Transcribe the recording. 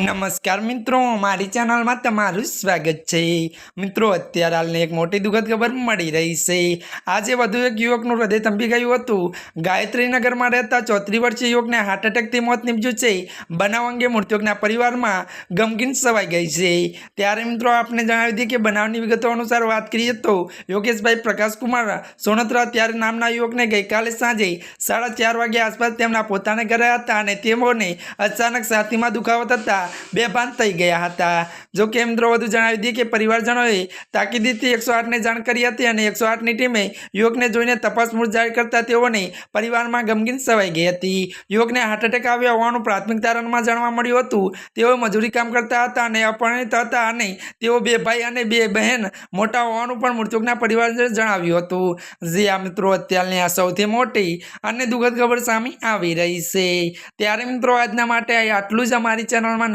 નમસ્કાર મિત્રો, મારી ચેનલમાં તમારું સ્વાગત છે. મિત્રો, અત્યારે હાલને એક મોટી દુઃખદ ખબર મળી રહી છે. આજે વધુ એક યુવકનું હૃદય થંભી ગયું હતું. ગાયત્રીનગરમાં રહેતા ચોત્રી વર્ષીય યુવકને હાર્ટ એટેકથી મોત નીપજ્યું છે. બનાવ અંગે મૃતકના પરિવારમાં ગમગીન સવાઈ ગઈ છે. ત્યારે મિત્રો, આપને જણાવી દઈએ કે બનાવની વિગતો અનુસાર વાત કરીએ તો યોગેશભાઈ પ્રકાશકુમાર સોનત્રા ત્યારે નામના યુવકને ગઈકાલે સાંજે સાડા ચાર વાગ્યા આસપાસ તેમના પોતાના ઘરે હતા અને તેઓને અચાનક છાતીમાં દુખાવો થતાં બેભાન થઈ ગયા હતા. જો કે મિત્રો વધુ જણાવી દઈએ કે પરિવારજનોએ તાકીદથી એકસો આઠને જાણ કરી હતી અને એકસો આઠની ટીમે યુવકને જોઈને તપાસ મૂળ જાહેર કરતા તેઓને પરિવારમાં ગમગીન સવાઈ ગઈ હતી. યુવકને હાર્ટ એટેક આવ્યો હોવાનું પ્રાથમિક તારણમાં જાણવા મળ્યું હતું. તેઓ મજૂરી કામ કરતા હતા અને અપરિણિત હતા અને તેઓ બે ભાઈ અને બે બહેન મોટા હોવાનું પણ મૃતકના પરિવારજને જણાવ્યું હતું. જે આ મિત્રો, અત્યારની આ સૌથી મોટી અને દુઃખદ ખબર સામે આવી રહી છે. ત્યારે મિત્રો, આજના માટે આટલું જ અમારી ચેનલમાં